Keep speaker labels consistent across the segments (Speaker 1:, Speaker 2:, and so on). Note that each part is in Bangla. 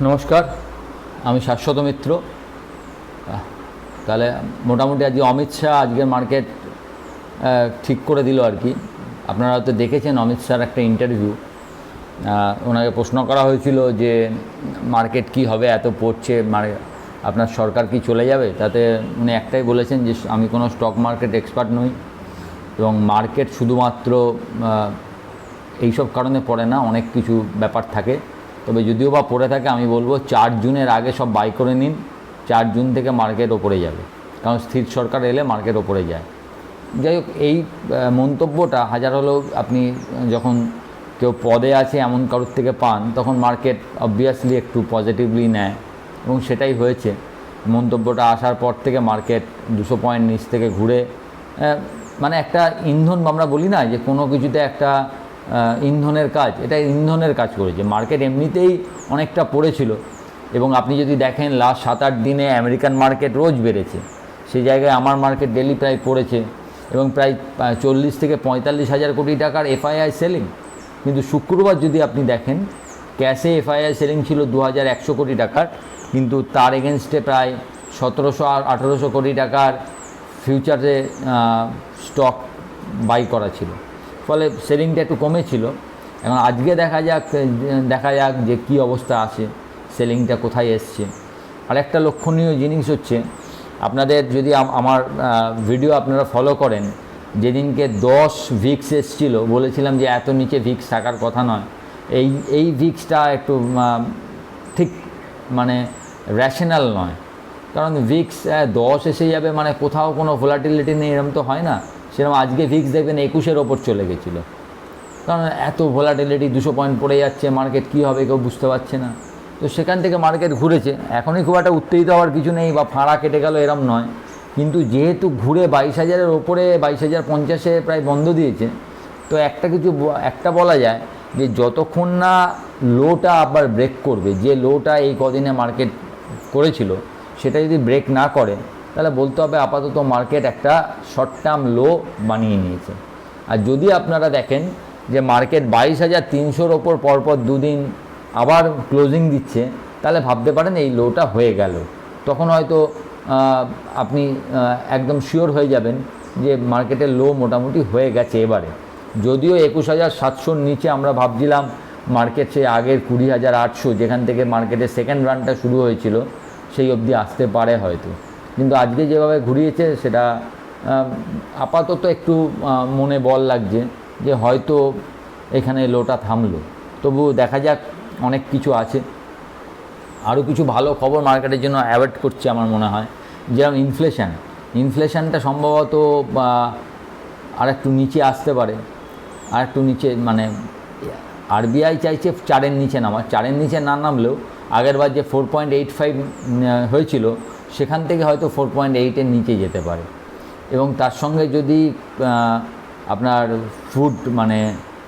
Speaker 1: নমস্কার, আমি শাশ্বত মিত্র। তাহলে মোটামুটি আজকে অমিত শাহ আজকের মার্কেট ঠিক করে দিল আর কি। আপনারা হয়তো দেখেছেন অমিত শাহর একটা ইন্টারভিউ ওনাকে প্রশ্ন করা হয়েছিল যে মার্কেট কি হবে, এত পড়ছে মানে আপনার সরকার কি চলে যাবে? তাতে উনি একটাই বলেছেন যে আমি কোনো স্টক মার্কেট এক্সপার্ট নই এবং মার্কেট শুধুমাত্র এইসব কারণে পড়ে না, অনেক কিছু ব্যাপার থাকে। তবে যদিও বা পড়ে থাকে, আমি বলব চার জুনের আগে সব বাই করে নিন। চার জুন থেকে মার্কেট ওপরে যাবে। কারণ স্থির সরকার এলে মার্কেট ওপরে যায়। যাই হোক, এই মন্তব্যটা হাজার হলেও আপনি যখন কেউ পদে আছে এমন কারোর থেকে পান, তখন মার্কেট অবভিয়াসলি একটু পজিটিভলি নেয়। এবং সেটাই হয়েছে। মন্তব্যটা আসার পর থেকে মার্কেট দুশো পয়েন্ট নিচ থেকে ঘুরে মানে একটা ইন্ধন আমরা বলি না যে কোনো কিছুতে একটা ইন্ধনের কাজ, এটা ইন্ধনের কাজ করেছে। মার্কেট এমনিতেই অনেকটা পড়েছিল এবং আপনি যদি দেখেন লাস্ট সাত আট দিনে আমেরিকান মার্কেট রোজ বেড়েছে। সেই জায়গায় আমার মার্কেট ডেলি প্রায় পড়েছে এবং প্রায় চল্লিশ থেকে পঁয়তাল্লিশ হাজার কোটি টাকার এফআইআই সেলিং কিন্তু শুক্রবার যদি আপনি দেখেন ক্যাশে এফআইআই সেলিং ছিল দু হাজার একশো কোটি টাকার, কিন্তু তার এগেনস্টে প্রায় সতেরোশো আর আঠেরোশো কোটি টাকার ফিউচারে স্টক বাই করা ছিল। ফলে সেলিংটা একটু কমেছিল। এখন আজকে দেখা যাক দেখা যাক যে কী অবস্থা আছে, সেলিংটা কোথায় এসছে। আর একটা লক্ষণীয় জিনিস হচ্ছে, আপনাদের যদি আমার ভিডিও আপনারা ফলো করেন, যেদিনকে দশ ভিক্স এসছিল, বলেছিলাম যে এত নিচে ভিক্স থাকার কথা নয়, এই এই ভিক্সটা একটু ঠিক মানে র্যাশনাল নয়। কারণ ভিক্স দশ এসে যাবে মানে কোথাও কোনো ভোলাটিলিটি নেই এরকম তো হয় না। সেরকম আজকে ভিক্স দেখবেন একুশের ওপর চলে গেছিল। কারণ এত ভোলাটিলিটি দুশো পয়েন্ট পড়ে যাচ্ছে মার্কেট কী হবে কেউ বুঝতে পারছে না। তো সেখান থেকে মার্কেট ঘুরেছে। এখনই খুব একটা উত্তেজিত হওয়ার কিছু নেই বা ফাঁড়া কেটে গেল এরম নয়। কিন্তু যেহেতু ঘুরে বাইশ হাজারের ওপরে, বাইশ হাজার পঞ্চাশে প্রায় বন্ধ দিয়েছে, তো একটা কিছু একটা বলা যায় যে যতক্ষণ না লোটা আবার ব্রেক করবে, যে লোটা এই কদিনে মার্কেট করেছিল, সেটা যদি ব্রেক না করে তাহলে বলতে হবে আপাতত মার্কেট একটা শর্ট টার্ম লো বানিয়ে নিয়েছে। আর যদি আপনারা দেখেন যে মার্কেট বাইশ হাজার তিনশোর ওপর পরপর দুদিন আবার ক্লোজিং দিচ্ছে, তাহলে ভাবতে পারেন এই লোটা হয়ে গেল। তখন হয়তো আপনি একদম শিওর হয়ে যাবেন যে মার্কেটের লো মোটামুটি হয়ে গেছে এবারে। যদিও একুশ হাজার সাতশোর নিচে আমরা ভাবছিলাম মার্কেট সে আগের কুড়ি হাজার আটশো, যেখান থেকে মার্কেটের সেকেন্ড রানটা শুরু হয়েছিল, সেই অবধি আসতে পারে হয়তো। কিন্তু আজকে যেভাবে ঘুরিয়েছে সেটা আপাতত একটু মনে বল লাগছে যে হয়তো এখানে লোটা থামলো। তবু দেখা যাক, অনেক কিছু আছে। আরও কিছু ভালো খবর মার্কেটের জন্য অ্যাভয়েড করছে আমার মনে হয়। যেরকম ইনফ্লেশান, ইনফ্লেশানটা সম্ভবত আর একটু নিচে আসতে পারে। আর একটু নিচে মানে আরবিআই চাইছে চারের নিচে নামা চারের নিচে না নামলেও আগের বার যে ফোর পয়েন্ট এইট ফাইভ হয়েছিল সেখান থেকে হয়তো ফোর পয়েন্ট এইটের নিচে যেতে পারে। এবং তার সঙ্গে যদি আপনার ফুড মানে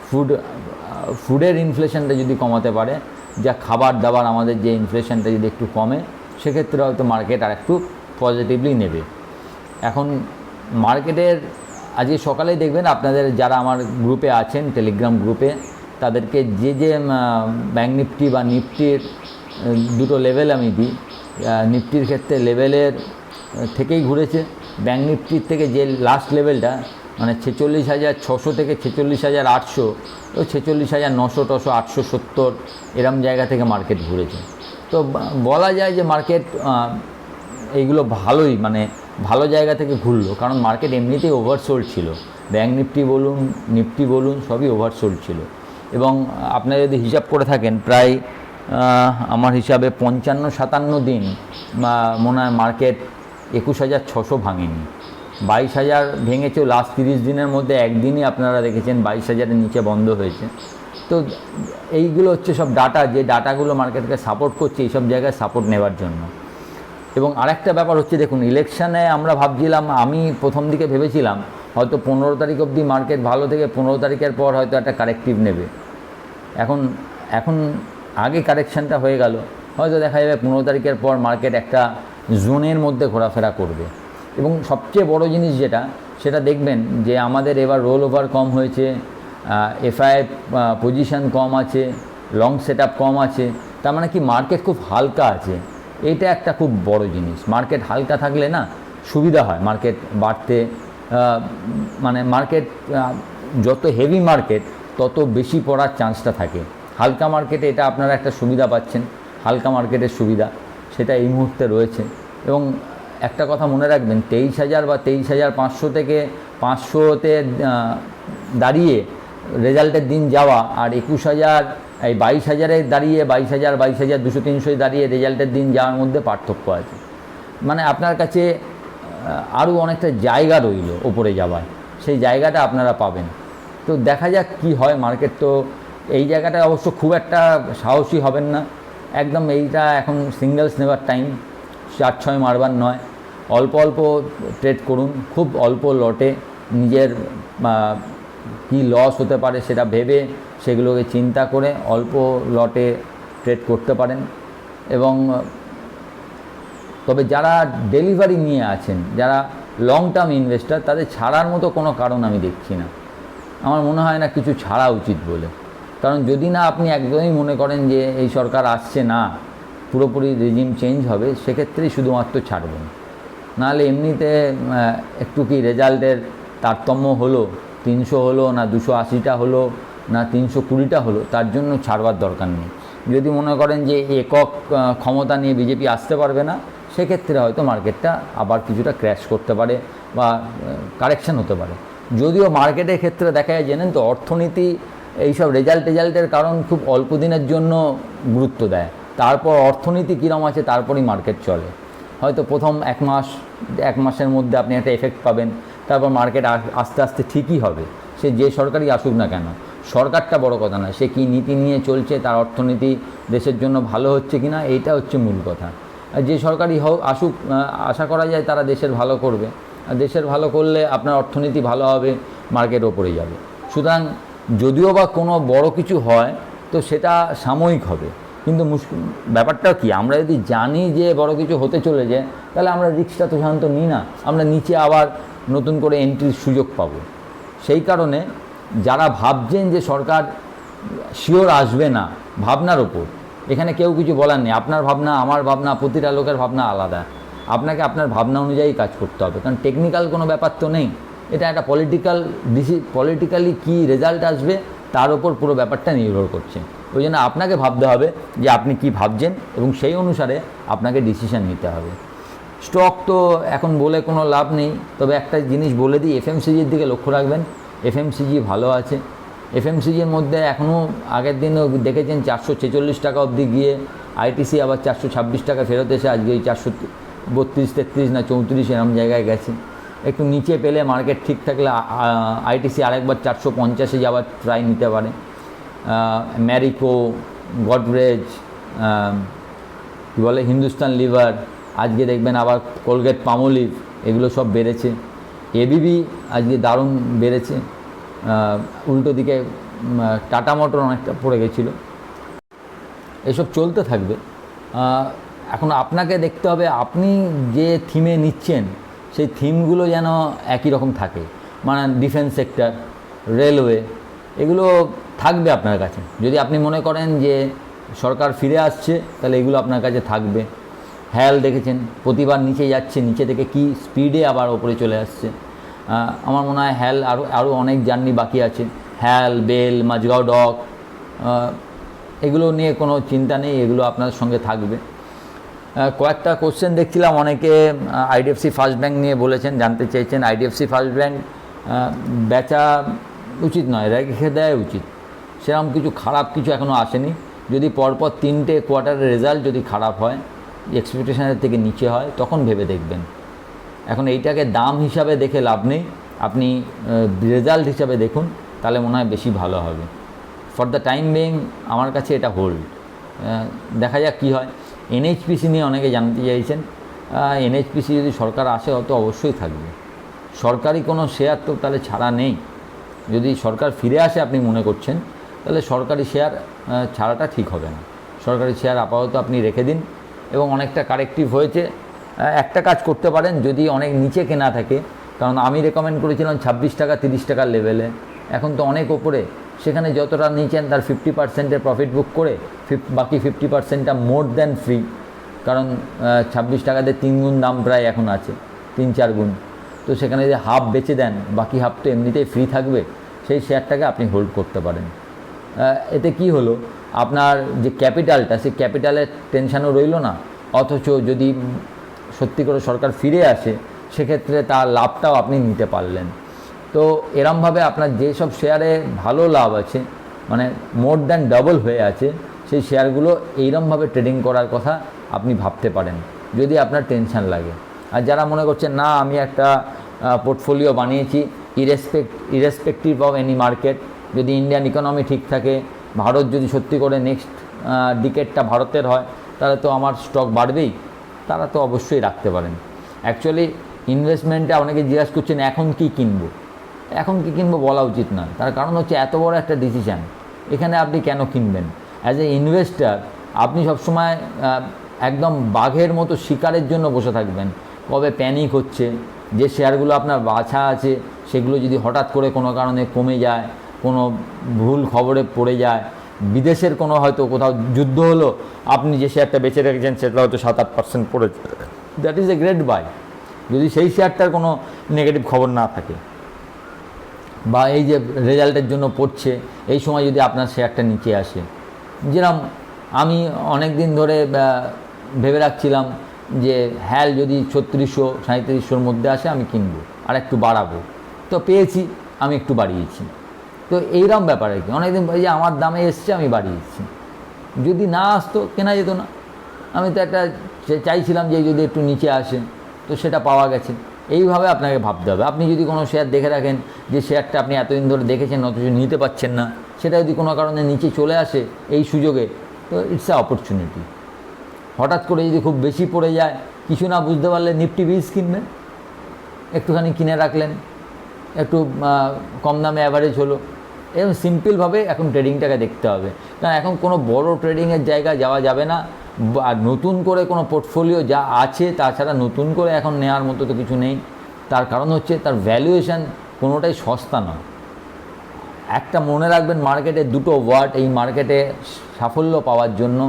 Speaker 1: ফুড ফুডের ইনফ্লেশনটা যদি কমাতে পারে, যা খাবার দাবার আমাদের যে ইনফ্লেশনটা যদি একটু কমে, সেক্ষেত্রে হয়তো মার্কেট আর একটু পজিটিভলি নেবে। এখন মার্কেটের আজকে সকালেই দেখবেন আপনাদের যারা আমার গ্রুপে আছেন টেলিগ্রাম গ্রুপে তাদেরকে যে যে ব্যাঙ্ক নিফটি বা নিফটির দুটো লেভেল আমি দিই। নিফটির ক্ষেত্রে লেভেলের থেকেই ঘুরেছে। ব্যাঙ্ক নিফটির থেকে যে লাস্ট লেভেলটা মানে ছেচল্লিশ হাজার ছশো থেকে ছেচল্লিশ হাজার আটশো ও ছেচল্লিশ হাজার নশো টশো আটশো সত্তর, এরম জায়গা থেকে মার্কেট ঘুরেছে। তো বলা যায় যে মার্কেট এইগুলো ভালোই মানে ভালো জায়গা থেকে ঘুরলো, কারণ মার্কেট এমনিতেই ওভারসোল্ড ছিল। ব্যাঙ্ক নিফটি বলুন নিফটি বলুন, সবই ওভারসোল্ড ছিল। এবং আপনারা যদি হিসাব করে থাকেন, প্রায় আমার হিসাবে পঞ্চান্ন সাতান্ন দিন বা মনে হয় মার্কেট একুশ হাজার ছশো ভাঙেনি। বাইশ হাজার ভেঙেছেও লাস্ট তিরিশ দিনের মধ্যে একদিনই আপনারা দেখেছেন বাইশ হাজারের নিচে বন্ধ হয়েছে। তো এইগুলো হচ্ছে সব ডাটা যে ডাটাগুলো মার্কেটকে সাপোর্ট করছে, এইসব জায়গায় সাপোর্ট নেওয়ার জন্য। এবং আরেকটা ব্যাপার হচ্ছে, দেখুন ইলেকশানে আমরা ভাবছিলাম, আমি প্রথম দিকে ভেবেছিলাম, হয়তো পনেরো তারিখ অবধি মার্কেট ভালো থেকে পনেরো তারিখের পর হয়তো একটা কারেক্টিভ নেবে। এখন এখন আগে কারেকশানটা হয়ে গেল। হয়তো দেখা যাবে পনেরো তারিখের পর মার্কেট একটা জোনের মধ্যে ঘোরাফেরা করবে। এবং সবচেয়ে বড় জিনিস যেটা, সেটা দেখবেন যে আমাদের এবার রোল ওভার কম হয়েছে এফআই পজিশন কম আছে লং সেট কম আছে, তার মানে কি মার্কেট খুব হালকা আছে। এটা একটা খুব বড় জিনিস। মার্কেট হালকা থাকলে না সুবিধা হয়। মার্কেট বাড়তে মানে মার্কেট যত হেভি মার্কেট তত বেশি পড়ার চান্সটা থাকে। হালকা মার্কেটে এটা আপনারা একটা সুবিধা পাচ্ছেন, হালকা মার্কেটের সুবিধা, সেটা এই মুহূর্তে রয়েছে। এবং একটা কথা মনে রাখবেন, তেইশ হাজার বা তেইশ হাজার পাঁচশো থেকে পাঁচশোতে দাঁড়িয়ে রেজাল্টের দিন যাওয়া আর একুশ হাজার, এই বাইশ হাজারে দাঁড়িয়ে বাইশ হাজার বাইশ হাজার দুশো তিনশোয় দাঁড়িয়ে রেজাল্টের দিন যাওয়ার মধ্যে পার্থক্য আছে। মানে আপনার কাছে আরও অনেকটা জায়গা রইল ওপরে যাওয়ার। সেই জায়গাটা আপনারা পাবেন। তো দেখা যাক কি হয়, মার্কেট তো এই জায়গাটা অবশ্য খুব একটা সাহসী হবেন না। একদম এইটা এখন সিঙ্গেলস নেওয়ার টাইম চার, ছয় মারবার নয়। অল্প অল্প ট্রেড করুন, খুব অল্প লটে নিজের কি লস হতে পারে সেটা ভেবে সেগুলোকে চিন্তা করে অল্প লটে ট্রেড করতে পারেন। এবং তবে যারা ডেলিভারি নিয়ে আছেন, যারা লং টার্ম ইনভেস্টার তাদের ছাড়ার মতো কোনো কারণ আমি দেখছি না। আমার মনে হয় না কিছু ছাড়া উচিত বলে। কারণ যদি না আপনি একদমই মনে করেন যে এই সরকার আসছে না, পুরোপুরি রেজিম চেঞ্জ হবে, সেক্ষেত্রেই শুধুমাত্র ছাড়বেন। নাহলে এমনিতে একটু কি রেজাল্টের তারতম্য হলো, তিনশো হলো না দুশো আশিটা হলো না তিনশো কুড়িটা হলো, তার জন্য ছাড়বার দরকার নেই। যদি মনে করেন যে একক ক্ষমতা নিয়ে বিজেপি আসতে পারবে না, সেক্ষেত্রে হয়তো মার্কেটটা আবার কিছুটা ক্র্যাশ করতে পারে বা কারেকশন হতে পারে। যদিও মার্কেটের ক্ষেত্রে দেখা যায়, জানেন তো, অর্থনীতি এইসব রেজাল্ট টেজাল্টের কারণ খুব অল্প দিনের জন্য গুরুত্ব দেয়। তারপর অর্থনীতি কীরম আছে, তারপরই মার্কেট চলে। হয়তো প্রথম এক মাস, এক মাসের মধ্যে আপনি একটা এফেক্ট পাবেন, তারপর মার্কেট আস্তে আস্তে ঠিকই হবে। সে যে সরকারই আসুক না কেন, সরকারটা বড় কথা না সে কী নীতি নিয়ে চলছে, তার অর্থনীতি দেশের জন্য ভালো হচ্ছে কি না এইটা হচ্ছে মূল কথা। আর যে সরকারই হোক, আসুক আশা করা যায় তারা দেশের ভালো করবে। দেশের ভালো করলে আপনার অর্থনীতি ভালো হবে মার্কেট ওপরে যাবে। সুতরাং যদিও বা কোনো বড় কিছু হয়, তো সেটা সাময়িক হবে। কিন্তু মুশকিল ব্যাপারটা কি? আমরা যদি জানি যে বড় কিছু হতে চলে যায় তাহলে আমরা রিক্সটা তো সাধারণত নিই না। আমরা নিচে আবার নতুন করে এন্ট্রির সুযোগ পাবো। সেই কারণে যারা ভাবছেন যে সরকার শিওর আসবে না, ভাবনার ওপর, এখানে কেউ কিছু বলার নেই। আপনার ভাবনা, আমার ভাবনা, প্রতিটা লোকের ভাবনা আলাদা। আপনাকে আপনার ভাবনা অনুযায়ী কাজ করতে হবে। কারণ টেকনিক্যাল কোনো ব্যাপার তো নেই। এটা একটা পলিটিক্যাল ডিসি পলিটিক্যালি কী রেজাল্ট আসবে, তার ওপর পুরো ব্যাপারটা নির্ভর করছে। ওই জন্য আপনাকে ভাবতে হবে যে আপনি কি ভাবছেন এবং সেই অনুসারে আপনাকে ডিসিশন নিতে হবে। স্টক তো এখন বলে কোনো লাভ নেই, তবে একটা জিনিস বলে দিই এফএমসিজির দিকে লক্ষ্য রাখবেন। এফএমসিজি ভালো আছে। এফএমসিজির মধ্যে এখনও আগের দিনও দেখেছেন চারশো ছেচল্লিশ টাকা অবধি গিয়ে আইটিসি আবার চারশো ছাব্বিশ টাকা ফেরত এসে আজকে ওই চারশো বত্রিশ তেত্রিশ না চৌত্রিশ এরম জায়গায় গেছে। একটু নিচে পেলে মার্কেট ঠিক থাকলে আইটিসি আরেকবার চারশো পঞ্চাশে যাওয়ার ট্রাই নিতে পারে। ম্যারিকো গডরেজ কী বলে হিন্দুস্তান লিভার আজকে দেখবেন আবার কোলগেট পামোলিভ এগুলো সব বেড়েছে। এবিবি আজকে দারুণ বেড়েছে। উল্টো দিকে টাটা মোটর অনেকটা পড়ে গেছিল। এসব চলতে থাকবে। এখন আপনাকে দেখতে হবে, আপনি যে থিমে নিচ্ছেন সেই থিমগুলো যেন একই রকম থাকে। মানে ডিফেন্স সেক্টর, রেলওয়ে, এগুলো থাকবে আপনার কাছে। যদি আপনি মনে করেন যে সরকার ফিরে আসছে, তাহলে এগুলো আপনার কাছে থাকবে। হ্যাল দেখেছেন, প্রতিবার নিচে যাচ্ছে, নিচে থেকে কি স্পিডে আবার ওপরে চলে আসছে। আমার মনে হয় হ্যাল আরও আরও অনেক জার্নি বাকি আছে। হ্যাল বেল মাঝগাঁও ডক এগুলো নিয়ে কোনো চিন্তা নেই, এগুলো আপনার সঙ্গে থাকবে। কয়েকটা কোশ্চেন দেখছিলাম। অনেকে আইডিএফসি ফার্স্ট ব্যাংক নিয়ে বলেছেন, জানতে চেয়েছেন। আইডিএফসি ফার্স্ট ব্যাংক বেচা উচিত নয় রেখে দেয় উচিত। সেরকম কিছু খারাপ কিছু এখনও আসেনি। যদি পরপর তিনটে কোয়ার্টারের রেজাল্ট যদি খারাপ হয় এক্সপেকটেশনের থেকে নিচে হয়, তখন ভেবে দেখবেন। এখন এইটাকে দাম হিসাবে দেখে লাভ নেই। আপনি রেজাল্ট হিসাবে দেখুন, তাহলে মনে হয় বেশি ভালো হবে। ফর দ্য টাইম বিং আমার কাছে এটা হোল্ড দেখা যাক কী হয়। এনএইচপিসি নিয়ে অনেকে জানতে চাইছেন এনএইচপিসি যদি সরকার আসে হয়তো অবশ্যই থাকবে। সরকারি কোনো শেয়ার তো তাহলে ছাড়া নেই। যদি সরকার ফিরে আসে, আপনি মনে করছেন, তাহলে সরকারি শেয়ার ছাড়াটা ঠিক হবে না। সরকারি শেয়ার আপাতত আপনি রেখে দিন এবং অনেকটা কারেক্টিভ হয়েছে। একটা কাজ করতে পারেন, যদি অনেক নিচে কেনা থাকে। কারণ আমি রেকমেন্ড করেছিলাম ছাব্বিশ টাকা, তিরিশ টাকার লেভেলে। এখন তো অনেক ওপরে। সেখানে যতটা নিয়েছেন তার ফিফটি পার্সেন্টের প্রফিট বুক করে বাকি ফিফটি পার্সেন্টটা মোর দ্যান ফ্রি কারণ ছাব্বিশ টাকাতে তিন গুণ দাম প্রায় এখন আছে, তিন চার গুণ। তো সেখানে যদি হাফ বেচে দেন, বাকি হাফ তো এমনিতেই ফ্রি থাকবে, সেই শেয়ারটাকে আপনি হোল্ড করতে পারেন। এতে কি হলো? আপনার যে ক্যাপিটালটা সেই ক্যাপিটালের টেনশানও রইল না, অথচ যদি সত্যি করে সরকার ফিরে আসে, সেক্ষেত্রে তার লাভটাও আপনি নিতে পারলেন। তো এরমভাবে আপনার যেসব শেয়ারে ভালো লাভ আছে মানে মোর দ্যান ডাবল হয়ে আছে, সেই শেয়ারগুলো এইরমভাবে ট্রেডিং করার কথা আপনি ভাবতে পারেন, যদি আপনার টেনশন লাগে। আর যারা মনে করছেন, না, আমি একটা পোর্টফোলিও বানিয়েছি, irrespect, irrespective of any market, যদি ইন্ডিয়ান ইকোনমি ঠিক থাকে, ভারত যদি সত্যি করে নেক্সট ডিকেটটা ভারতের হয়, তাহলে তো আমার স্টক বাড়বেই। তারা তো অবশ্যই রাখতে পারেন। অ্যাকচুয়ালি ইনভেস্টমেন্টে অনেকে জিজ্ঞাসা করছেন, এখন কি কিনবো? এখন কি কিনবো বলা উচিত না তার কারণ হচ্ছে এত বড় একটা ডিসিশান এখানে আপনি কেন কিনবেন? অ্যাজ এ ইনভেস্টার আপনি সবসময় একদম বাঘের মতো শিকারের জন্য বসে থাকবেন। কবে প্যানিক হচ্ছে? যে শেয়ারগুলো আপনার বাছা আছে, সেগুলো যদি হঠাৎ করে কোনো কারণে কমে যায়, কোনো ভুল খবরে পড়ে যায়, বিদেশের কোনো হয়তো কোথাও যুদ্ধ হলো, আপনি যে শেয়ারটা বেঁচে রেখেছেন, সেটা হয়তো সাত আট পার্সেন্ট পড়েছে। That is a great buy যদি সেই শেয়ারটার কোনো নেগেটিভ খবর না থাকে। বা এই যে রেজাল্টের জন্য পড়ছে, এই সময় যদি আপনার শেয়ারটা নিচে আসে। যেরকম আমি অনেক দিন ধরে ভেবে রাখছিলাম যে হ্যাল যদি ছত্রিশশো সাঁত্রিশশোর মধ্যে আসে আমি কিনবো, আর একটু বাড়াবো। তো পেয়েছি, আমি একটু বাড়িয়েছি। তো এইরকম ব্যাপার আর কি। অনেকদিন যে আমার দামে এসছে, আমি বাড়িয়েছি। যদি না আসতো, কেনা যেত না। আমি তো একটা চাইছিলাম যে যদি একটু নিচে আসে, তো সেটা পাওয়া গেছে। এইভাবে আপনাকে ভাবতে হবে। আপনি যদি কোনো শেয়ার দেখে রাখেন যে শেয়ারটা আপনি এতদিন ধরে দেখেছেন, অথচ নিতে পাচ্ছেন না, সেটা যদি কোনো কারণে নিচে চলে আসে এই সুযোগে, তো ইটস এ অপরচুনিটি হঠাৎ করে যদি খুব বেশি পড়ে যায়, কিছু না বুঝতে পারলে নিফটি বীজ কিনবেন। একটুখানি কিনে রাখলেন, একটু কম দামে অ্যাভারেজ হলো। এবং সিম্পলভাবে এখন ট্রেডিংটাকে দেখতে হবে। কারণ এখন কোনো বড় ট্রেডিংয়ের জায়গায় যাওয়া যাবে না। আর নতুন করে কোনো পোর্টফোলিও যা আছে, তাছাড়া নতুন করে এখন নেওয়ার মতো তো কিছু নেই। তার কারণ হচ্ছে তার ভ্যালুয়েশন কোনোটাই সস্তা নয়। একটা মনে রাখবেন মার্কেটে দুটো ওয়ার্ড এই মার্কেটে সাফল্য পাওয়ার জন্য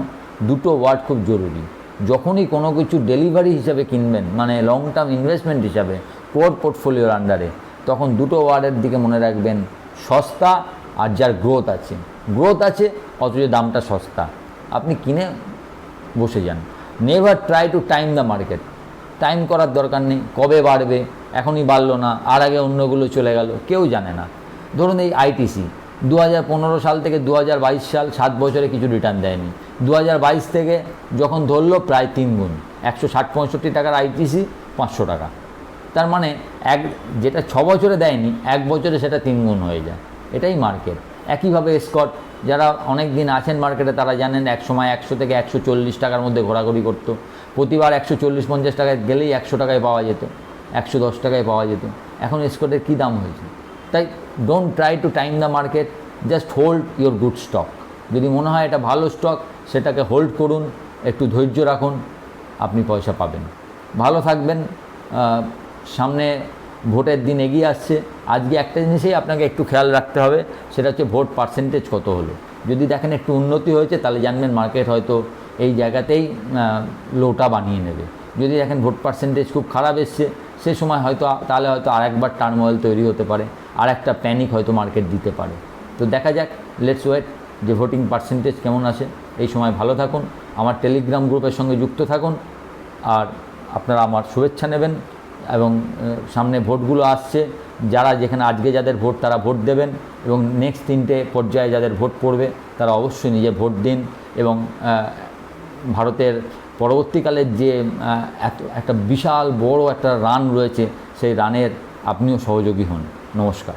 Speaker 1: দুটো ওয়ার্ড খুব জরুরি। যখনই কোনো কিছু ডেলিভারি হিসাবে কিনবেন মানে লং টার্ম ইনভেস্টমেন্ট হিসাবে কোর পোর্টফোলিওর আন্ডারে তখন দুটো ওয়ার্ডের দিকে মনে রাখবেন সস্তা আর যার গ্রোথ আছে। গ্রোথ আছে, অথচ দামটা সস্তা। আপনি কিনে বসে যান। Never try to time the market time করার দরকার নেই, কবে বাড়বে, এখনই বাড়লো না, আর আগে অন্যগুলো চলে গেল, কেউ জানে না। ধরুন এই আইটিসি দু হাজার পনেরো সাল থেকে দু হাজার বাইশ সাল সাত বছরে কিছু রিটার্ন দেয়নি। দু হাজার বাইশ থেকে যখন ধরলো, প্রায় তিন গুণ, একশো ষাট পঁয়ষট্টি টাকার আইটিসি পাঁচশো টাকা। তার মানে এক, যেটা ছ বছরে দেয়নি, এক বছরে সেটা তিন গুণ হয়ে যায়। এটাই মার্কেট একইভাবে স্কট যারা অনেক দিন আছেন মার্কেটে তারা জানেন এক সময় একশো থেকে একশো চল্লিশ টাকার মধ্যে ঘোরাঘুরি করতো। প্রতিবার একশো চল্লিশ পঞ্চাশ টাকায় গেলেই একশো টাকায় পাওয়া যেত, একশো দশ টাকায় পাওয়া যেত। এখন স্কটের কী দাম হয়েছে? তাই don't try to time the market just hold your good stock যদি মনে হয় এটা ভালো স্টক সেটাকে হোল্ড করুন, একটু ধৈর্য রাখুন, আপনি পয়সা পাবেন। ভালো থাকবেন সামনে ভোটের দিন এগিয়ে আসছে। আজকে একটা জিনিসেই আপনাকে একটু খেয়াল রাখতে হবে, সেটা হচ্ছে ভোট পার্সেন্টেজ কত হলো। যদি দেখেন একটু উন্নতি হয়েছে, তাহলে জানবেন মার্কেট হয়তো এই জায়গাতেই লোটা বানিয়ে নেবে। যদি দেখেন ভোট পার্সেন্টেজ খুব খারাপ এসছে, সে সময় হয়তো তাহলে হয়তো আরেকবার টার্মোয়েল তৈরি হতে পারে আর একটা প্যানিক হয়তো মার্কেট দিতে পারে। তো দেখা যাক লেটস ওয়েট যে ভোটিং পার্সেন্টেজ কেমন আসে। এই সময় ভালো থাকুন, আমার টেলিগ্রাম গ্রুপের সঙ্গে যুক্ত থাকুন, আর আপনারা আমার শুভেচ্ছা নেবেন। এবং সামনে ভোটগুলো আসছে। যারা যেখানে আজকে যাদের ভোট তারা ভোট দেবেন এবং নেক্সট তিনটে পর্যায়ে যাদের ভোট পড়বে তারা অবশ্যই নিজে ভোট দিন এবং ভারতের পরবর্তীকালের যে এত, একটা বিশাল বড় একটা রান রয়েছে, সেই রানের আপনিও সহযোগী হন। নমস্কার।